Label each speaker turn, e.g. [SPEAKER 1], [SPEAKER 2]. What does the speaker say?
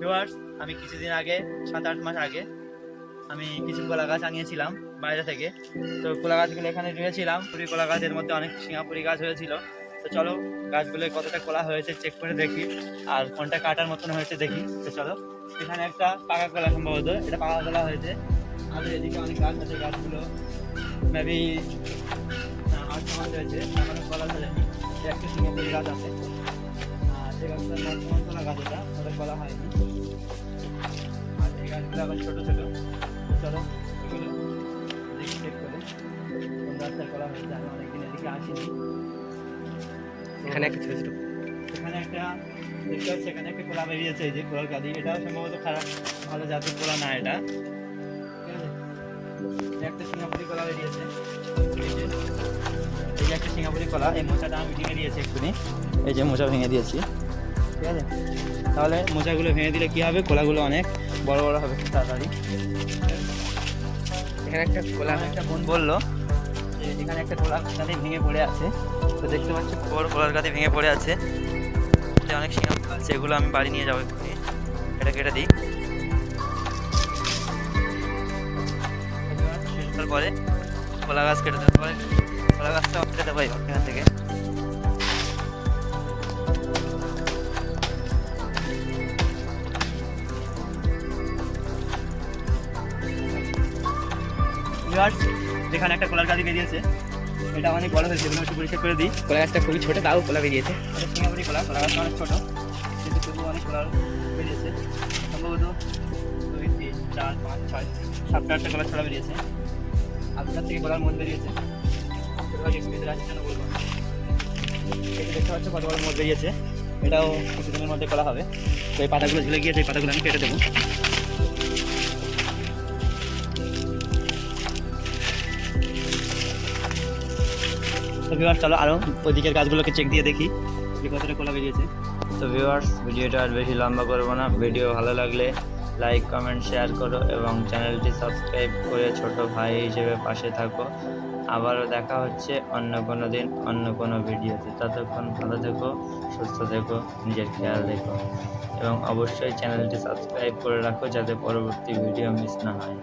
[SPEAKER 1] Viewers আমি কিছুদিন আগে, সাত, আট মাস আগে, আমি কিছু কলা গাছ আনিয়েছিলাম বাইরে থেকে। তো কলা গাছগুলো এখানে রুয়েছিলাম পুরি কলা গাছের মধ্যে অনেক সিঙ্গাপুরি গাছ হয়েছিল। তো চলো, গাছগুলো কতটা কলা হয়েছে চেক করে দেখি, আর কোনটা কাটার মতন হয়েছে দেখি। তো চলো, এখানে একটা পাকা কলা সম্ভবত, এটা পাকা কলা হয়েছে। আর এদিকে অনেক গাছ আছে, গাছগুলো মেবি আট মাস হয়েছে, এখনও কলা এই একটা সিঙ্গাপুরি গাছ আছে। হয়নি আর
[SPEAKER 2] এখানে
[SPEAKER 1] এখানে একটা বেরিয়েছে এই যে এটাও সম্ভবত খারাপ ভালো এটা একটা সিঙ্গাপুরি কলা বেরিয়েছে এই যে একটা সিঙ্গাপুরি কলা এই আমি ভেঙে এই যে মোচা ভেঙে দিয়েছি। ঠিক আছে? তাহলে মোচাগুলো ভেঙে দিলে কি হবে? কোলাগুলো অনেক বড় বড় হবে, তাড়াতাড়ি।
[SPEAKER 2] এখানে একটা
[SPEAKER 1] আমার একটা বোন বলল যে এখানে একটা কোলার কাঁদি ভেঙে পড়ে আছে। তো দেখতে পাচ্ছি বড় কোলার কাঁদি ভেঙে পড়ে আছে। অনেক সিঙ্গাপুর আছে এগুলো আমি বাড়ি নিয়ে যাব এক্ষুনি। এটা কেটে দিই। তারপরে কলা গাছ কেটে দেওয়ার পরে কলা গাছটা কেটে পাই এখান থেকে। Viewers, যেখানে একটা কলার গাড়ি বেরিয়েছে এটা অনেক বড় হয়েছে এগুলো একটু পরিষ্কার করে দিই।
[SPEAKER 2] কলা গাছটা খুবই ছোট তাও কলা বেরিয়েছে।
[SPEAKER 1] সিঙ্গাপুরি কলা কলা গাছটা অনেক ছোটো কিন্তু তবু অনেক কলার বেরিয়েছে। সম্ভবত দুই তিন চার পাঁচ ছয় সাতটা আটটা কলার ছড়া বেরিয়েছে। আজকাল থেকে কলার মন বেরিয়েছে। দেখতে পাচ্ছ কত বড় মদ বেরিয়েছে। এটাও কিছুদিনের মধ্যে করা হবে। তো এই পাতাগুলো ঝুলে গিয়েছে এই পাতাগুলো আমি কেটে দেবো। তো ভিউয়ার্স চলো আরও ওইদিকের গাছগুলোকে চেক দিয়ে দেখি যে কতটা কলা বেরিয়েছে।
[SPEAKER 3] তো ভিউয়ার্স ভিডিওটা আর বেশি লম্বা করব না। ভিডিও ভালো লাগলে লাইক কমেন্ট শেয়ার করো এবং চ্যানেলটি সাবস্ক্রাইব করে ছোট ভাই হিসেবে পাশে থাকো। আবারও দেখা হচ্ছে অন্য কোনো দিন, অন্য কোনো ভিডিওতে। ততক্ষণ ভালো থেকো, সুস্থ থেকো, নিজের খেয়াল রেখো এবং অবশ্যই চ্যানেলটি সাবস্ক্রাইব করে রাখো যাতে পরবর্তী ভিডিও মিস না হয়।